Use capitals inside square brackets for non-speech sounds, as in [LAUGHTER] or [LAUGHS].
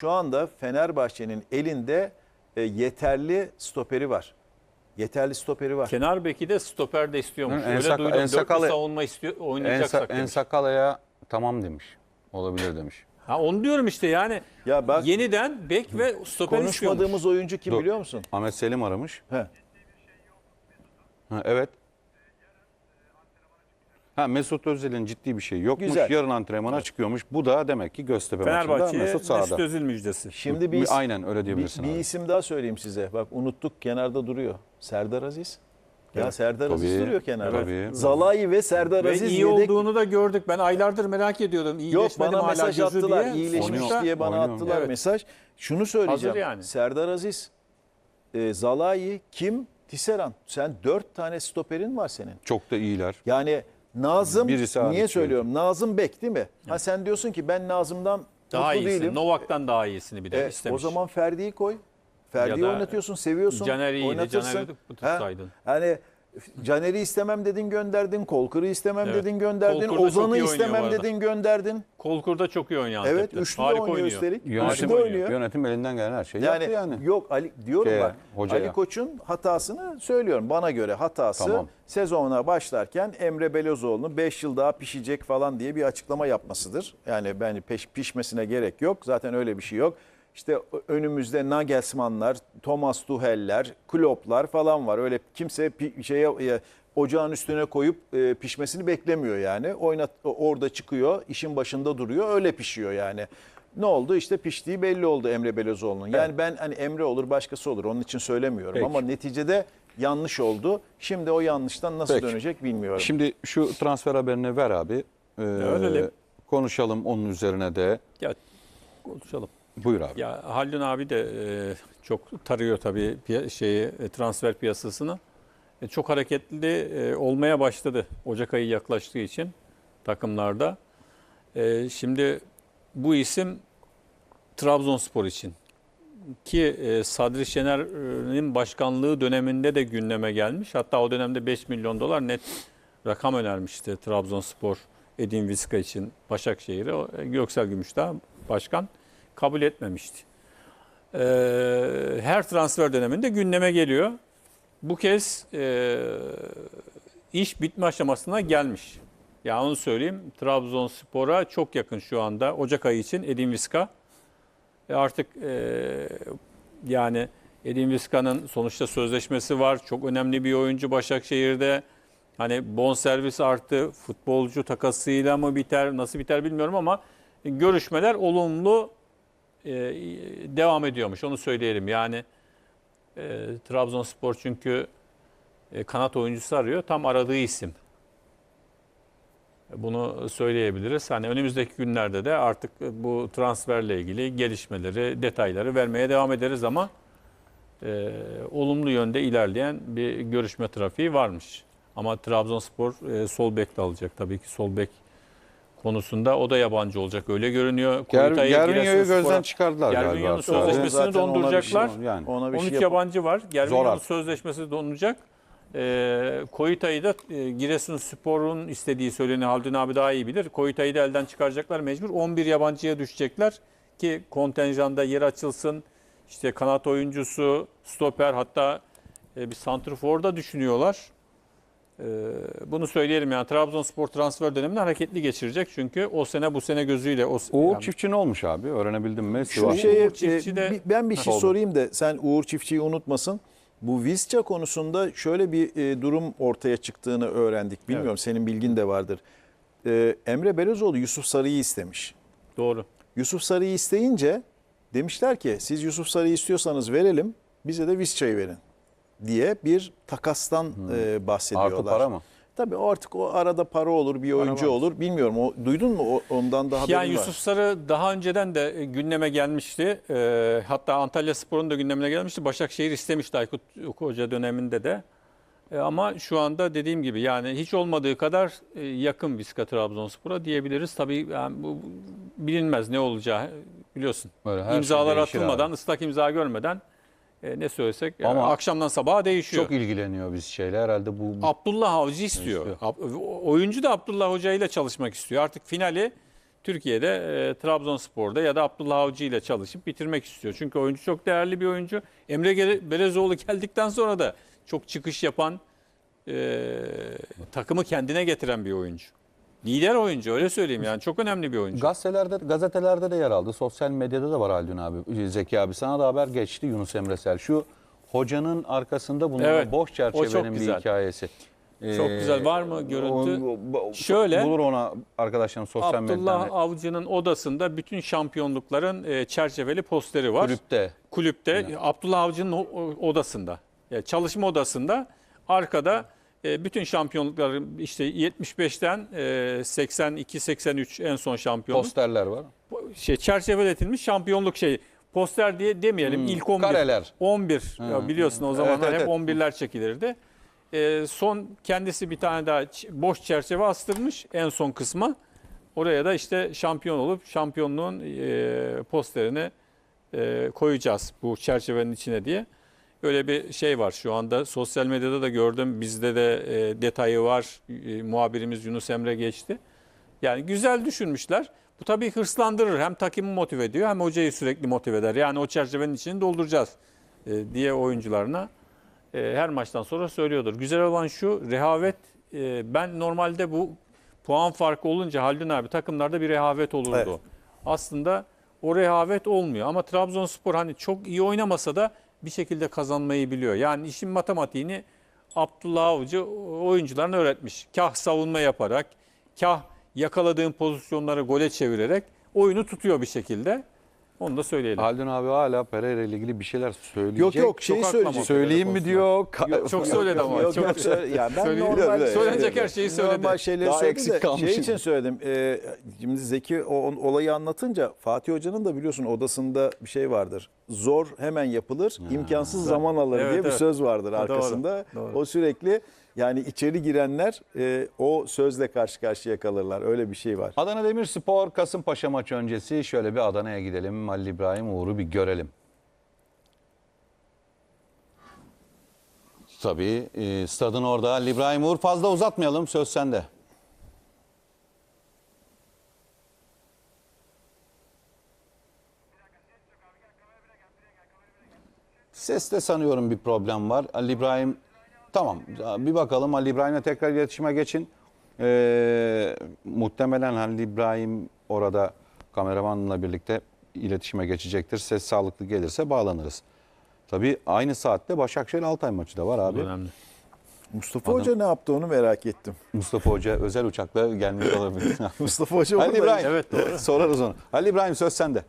Şu anda Fenerbahçe'nin elinde e, yeterli stoperi var. Yeterli stoperi var. Kenar beki de stoper de istiyormuş. Hı, Öyle Ensak- duydum. Dörtlü Ensakalı- savunma istiyor, En, oynayacaksak demiş. Ensakala'ya tamam demiş. Olabilir demiş. Ha onu diyorum işte yani. Ya bak Yeniden bek ve stoper istiyormuş. konuşmadığımız oyuncu kim Dur. biliyor musun? Ahmet Selim aramış. He. Ha, evet. Ha, Mesut Özil'in ciddi bir şey yokmuş. Güzel. Yarın antrenmana çıkıyormuş. Bu da demek ki Göztepe maçında Mesut Mesut, sahada. Özil müjdesi. Şimdi bir, is- Aynen öyle diyebilirsin bir, bir isim daha söyleyeyim size. Bak unuttuk kenarda duruyor. Serdar Aziz. Ya Serdar Aziz Tabii, duruyor kenarda. tabii. Zalai ve Serdar Ve Aziz iyi yedek. olduğunu da gördük. Ben aylardır merak ediyordum. Yok İyileşmedi mi bana mesaj attılar. diye. İyileşmiş Sonuçta diye bana oynuyor. attılar Evet. mesaj. Şunu söyleyeceğim. Hazır yani. Serdar Aziz, e, Zalai, kim? Tisseran. Sen dört tane stoperin var senin. Çok da iyiler. Yani Nazım, Birisi hariç niye söylüyorum? Nazım Bek değil mi? Ha sen diyorsun ki ben Nazım'dan daha mutlu iyisini. değilim. Novak'tan daha iyisini bir de E, istemiş. o zaman Ferdi'yi koy. Ferdi'yi da oynatıyorsun, seviyorsun. Caner iyiydi, oynatırsın. Caner'i Ha? tutsaydın. Hani Caner'i istemem dedin gönderdin, Kolkır'ı istemem Evet. dedin gönderdin, Kolkır da çok Ozan'ı iyi oynuyor bu istemem arada. dedin gönderdin. Kolkur'da çok iyi oynuyor Evet, Antep'te. üçlü de Harika oynuyor, üstelik. Yönetim, Üçlü de oynuyor. yönetim elinden gelen her şeyi Yani, yaptı yani. yok Ali diyorum Şeye, bak. hocaya. Ali Koç'un hatasını söylüyorum. Bana göre hatası Tamam. sezona başlarken Emre Belözoğlu'nu 5 yıl daha pişecek falan diye bir açıklama yapmasıdır. Yani ben peş, pişmesine gerek yok. Zaten öyle bir şey yok. İşte önümüzde Nagelsmann'lar, Thomas Tuchel'ler, Klopp'lar falan var. Öyle kimse şeye e, ocağın üstüne koyup e, pişmesini beklemiyor yani. Oynat orada çıkıyor, işin başında duruyor, öyle pişiyor yani. Ne oldu? İşte piştiği belli oldu Emre Belözoğlu'nun. Yani ben hani Emre olur, başkası olur. Onun için söylemiyorum Peki. ama neticede yanlış oldu. Şimdi o yanlıştan nasıl Peki. dönecek bilmiyorum. Şimdi şu transfer haberini ver abi. Ee, verelim. konuşalım onun üzerine de. Ya, konuşalım. Buyur abi. Ya Haldun abi de e, çok tarıyor tabii piya- şeyi e, transfer piyasasını. E, çok hareketli e, olmaya başladı Ocak ayı yaklaştığı için takımlarda. E, şimdi bu isim Trabzonspor için ki e, Sadri Şener'in başkanlığı döneminde de gündeme gelmiş. Hatta o dönemde 5 milyon dolar net rakam önermişti Trabzonspor Edin Viska için Başakşehir'e. E, Göksel Gümüşdağ başkan kabul etmemişti. E, her transfer döneminde gündeme geliyor. Bu kez e, iş bitme aşamasına gelmiş. Ya onu söyleyeyim. Trabzonspor'a çok yakın şu anda Ocak ayı için Edin Viska. E artık e, yani Edin Viska'nın sonuçta sözleşmesi var. Çok önemli bir oyuncu Başakşehir'de. Hani bonservis arttı. Futbolcu takasıyla mı biter, nasıl biter bilmiyorum ama görüşmeler olumlu e, devam ediyormuş. Onu söyleyelim. Yani e, Trabzonspor çünkü e, kanat oyuncusu arıyor. Tam aradığı isim. Bunu söyleyebiliriz. Hani önümüzdeki günlerde de artık bu transferle ilgili gelişmeleri, detayları vermeye devam ederiz ama e, olumlu yönde ilerleyen bir görüşme trafiği varmış. Ama Trabzonspor e, sol bek de alacak tabii ki sol bek konusunda o da yabancı olacak öyle görünüyor. Ger Koyutay'ı Gervinho'yu gözden çıkardılar Gervinho'nun galiba. sözleşmesini Zaten ona bir şey- donduracaklar. Yani. Ona bir 13 şey yabancı var. Gervinho'nun sözleşmesi donacak. Ee, Koyutay'ı da e, Giresunspor'un istediği söyleniyor. Haldun abi daha iyi bilir. Koyutay'ı da elden çıkaracaklar mecbur. 11 yabancıya düşecekler ki kontenjanda yer açılsın. İşte kanat oyuncusu, stoper hatta e, bir santrfor da düşünüyorlar. Ee, bunu söyleyelim yani Trabzonspor transfer dönemini hareketli geçirecek çünkü o sene bu sene gözüyle o Uğur yani- Çiftçi ne olmuş abi? Öğrenebildin mi? Şu şeye Uğur Çiftçi e, de- bir- ben bir şey oldu. sorayım da sen Uğur Çiftçi'yi unutmasın. Bu Visca konusunda şöyle bir e, durum ortaya çıktığını öğrendik. Bilmiyorum senin bilgin de vardır. E, Emre Belözoğlu Yusuf Sarı'yı istemiş. doğru. Yusuf Sarı'yı isteyince demişler ki siz Yusuf Sarı'yı istiyorsanız verelim bize de Visca'yı verin diye bir takastan e, bahsediyorlar. Artı para mı? Tabii o artık o arada para olur bir oyuncu var. olur bilmiyorum. O, duydun mu O- ondan daha haberin Yani var. Yusuf Sarı daha önceden de e, gündeme gelmişti. Ee, hatta Antalya Spor'un da gündemine gelmişti. Başakşehir istemişti Aykut Hoca döneminde de. E, ama şu anda dediğim gibi yani hiç olmadığı kadar e, yakın Viska Trabzonspor'a diyebiliriz. Tabii yani bu bilinmez ne olacağı biliyorsun. Böyle her şey İmzalar değişir atılmadan, abi. ıslak imza görmeden e, ne söylesek yani Ama akşamdan sabaha değişiyor. Çok ilgileniyor biz şeyle herhalde bu. Abdullah Avcı istiyor. İstiyor. Oyuncu da Abdullah Hoca ile çalışmak istiyor. Artık finali Türkiye'de e, Trabzonspor'da ya da Abdullah Avcı ile çalışıp bitirmek istiyor. Çünkü oyuncu çok değerli bir oyuncu. Emre Belezoğlu geldikten sonra da çok çıkış yapan, e, takımı kendine getiren bir oyuncu. Lider oyuncu öyle söyleyeyim yani çok önemli bir oyuncu. Gazetelerde, gazetelerde de yer aldı. Sosyal medyada da var Haldun abi. Zeki abi sana da haber geçti Yunus Emresel. Şu hocanın arkasında bulunan Evet, boş o çerçevenin bir güzel. hikayesi. Çok Ee, güzel. Var mı görüntü? o- Şöyle, Bulur ona arkadaşlarım sosyal Abdullah medyada. Avcı'nın odasında bütün şampiyonlukların e, çerçeveli posteri var. Kulüpte. kulüpte Abdullah Avcı'nın o- o- odasında yani çalışma odasında arkada e, bütün şampiyonlukların işte 75'ten e, 82 83 en son şampiyonluk Posterler var. şey çerçeveletilmiş şampiyonluk şey poster diye demeyelim ilk 11 Hmm, Kareler. 11 ya biliyorsun o zamanlar evet, hep evet. 11'ler çekilirdi. E, son kendisi bir tane daha boş çerçeve astırmış en son kısma. Oraya da işte şampiyon olup şampiyonluğun e, posterini e, koyacağız bu çerçevenin içine diye. Öyle bir şey var şu anda sosyal medyada da gördüm bizde de e, detayı var E, muhabirimiz Yunus Emre geçti. Yani güzel düşünmüşler. Bu tabii hırslandırır hem takımı motive ediyor hem hocayı sürekli motive eder. Yani o çerçevenin içini dolduracağız e, diye oyuncularına e, her maçtan sonra söylüyordur. Güzel olan şu rehavet e, ben normalde bu puan farkı olunca Haldun abi takımlarda bir rehavet olurdu. Evet. Aslında o rehavet olmuyor ama Trabzonspor hani çok iyi oynamasa da bir şekilde kazanmayı biliyor. Yani işin matematiğini Abdullah Avcı oyuncularına öğretmiş. Kah savunma yaparak, kah yakaladığın pozisyonları gole çevirerek oyunu tutuyor bir şekilde. Onu da söyleyelim. Haldun abi hala Pereira ile ilgili bir şeyler söyleyecek. Yok yok şeyi Çok. Söyleyeyim mi diyor. Ka- Çok söyledi ama. Yok, çok yok, söyle- ya ben normal Söylenecek her şeyi söyledi. Normal şeyleri Daha eksik de kalmış. şey için söyledim. Ee, şimdi Zeki o o- olayı anlatınca Fatih Hoca'nın da biliyorsun odasında bir şey vardır. Zor hemen yapılır, imkansız zaman alır Evet, diye bir evet. söz vardır doğru, arkasında. doğru. O sürekli yani içeri girenler e, o sözle karşı karşıya kalırlar. Öyle bir şey var. Adana Demirspor Kasımpaşa maçı öncesi şöyle bir Adana'ya gidelim. Halil İbrahim Uğur'u bir görelim. Tabii e, stadın orada. Halil İbrahim Uğur fazla uzatmayalım. Söz sende. Seste sanıyorum bir problem var. Ali İbrahim tamam bir bakalım Ali İbrahim'le tekrar iletişime geçin. Ee, muhtemelen Halil İbrahim orada kameramanla birlikte iletişime geçecektir. Ses sağlıklı gelirse bağlanırız. Tabii aynı saatte Başakşehir Altay maçı da var abi. Önemli. Mustafa Hoca ne yaptı onu merak ettim. Mustafa Hoca özel uçakla gelmiş olabilir. [LAUGHS] Mustafa Hoca Halil orada- İbrahim Evet, doğru. sorarız onu. Halil İbrahim söz sende.